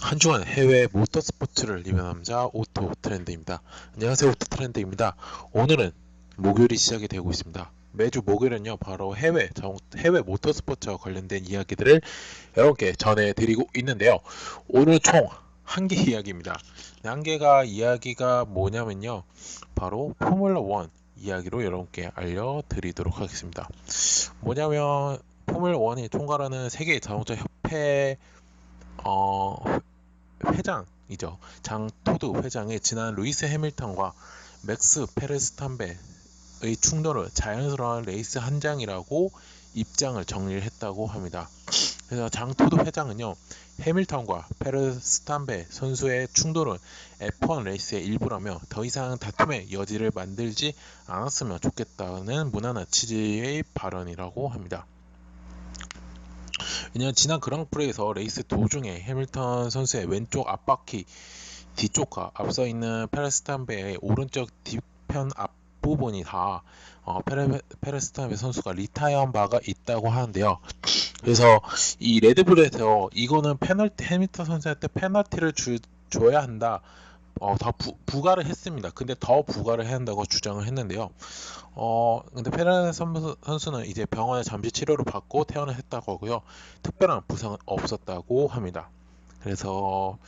한 주간 해외 모터 스포츠를 리뷰 남자 오토 트렌드입니다. 안녕하세요 오토 트렌드입니다. 오늘은 목요일이 시작이 되고 있습니다. 매주 목요일은요 바로 해외 자- 해외 모터 스포츠와 관련된 이야기들을 여러분께 전해드리고 있는데요. 오늘 총 한 개 이야기입니다. 한 개가 이야기가 뭐냐면요 바로 포뮬러 1 이야기로 여러분께 알려드리도록 하겠습니다. 뭐냐면 포뮬러 1이 총괄하는 세계 자동차 협회 어, 회장이죠. 장 토드 회장이 지난 루이스 해밀턴과 맥스 페레스탄베의 충돌을 자연스러운 레이스 한 장이라고 입장을 정리를 했다고 합니다. 그래서 장 토드 회장은요, 해밀턴과 페레스탄베 선수의 충돌은 F1 레이스의 일부라며 더 이상 다툼의 여지를 만들지 않았으면 좋겠다는 무난한 취지의 발언이라고 합니다. 왜냐면 지난 그랑프리에서 레이스 도중에 해밀턴 선수의 왼쪽 앞바퀴 뒤쪽과 앞서 있는 페레스탄베의 오른쪽 뒤편 앞부분이 다 어, 페레, 페레스탄베 선수가 리타이어한 바가 있다고 하는데요. 그래서 이 레드불에서 이거는 페널티 해밀턴 선수한테 페널티를 주, 줘야 한다. 어, 더 부, 부과를 했습니다. 근데 더 부과를 해야 한다고 주장을 했는데요. 어, 근데 페레 선수, 선수는 이제 병원에 잠시 치료를 받고 퇴원을 했다고 하고요. 특별한 부상은 없었다고 합니다. 그래서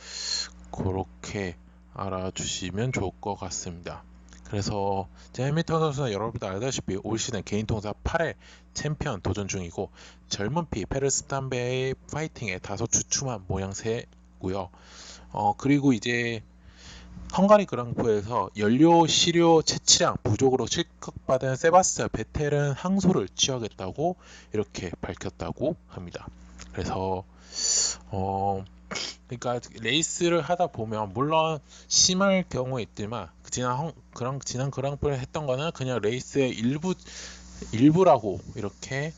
그렇게 알아주시면 좋을 것 같습니다. 그래서 제 해밀턴 선수는 여러분들 알다시피 올 시즌 개인 통사 8회 챔피언 도전 중이고 젊은 피 페르스탄베의 파이팅에 다소 주춤한 모양새고요. 어 그리고 이제 헝가리 그랑프에서 연료 시료 채취량 부족으로 실격받은 세바스찬 베텔은 항소를 취하겠다고 이렇게 밝혔다고 합니다. 그래서 어 그러니까 레이스를 하다 보면 물론 심할 경우에 있지만 지난 헝, 그랑 지난 그랑프를 했던 거는 그냥 레이스의 일부 일부라고 이렇게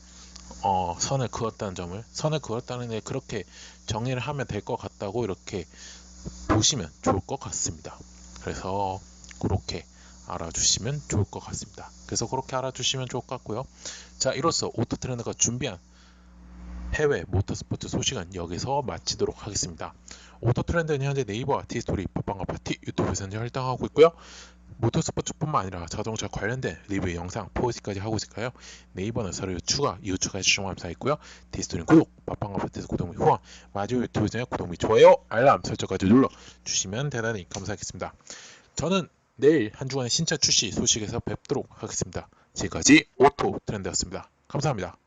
어, 선을 그었다는 점을 선을 그었다는 데 그렇게 정리를 하면 될 것 같다고 이렇게 보시면 좋을 것 같습니다. 그래서 그렇게 알아주시면 좋을 것 같습니다. 그래서 그렇게 알아주시면 좋을 것 같고요. 자, 이로써 오토 트렌드가 준비한 해외 모터스포츠 소식은 여기서 마치도록 하겠습니다. 오토 트렌드는 현재 네이버와 티스토리, 팟빵과 파티, 유튜브에서 현재 활동하고 있고요. 모터스포츠뿐만 아니라 자동차 관련된 리뷰 영상, 포스트까지 하고 있을까요? 네이버는 서류 추가, 이후 추가해 주시면 감사하겠고요. 디스토리는 구독, 팟빵과 파티에서 구독 및 후원, 마지막 유튜브 채널 구독 및 좋아요, 알람 설정까지 눌러 주시면 대단히 감사하겠습니다. 저는 내일 한 주간의 신차 출시 소식에서 뵙도록 하겠습니다. 지금까지 오토 트렌드였습니다. 감사합니다.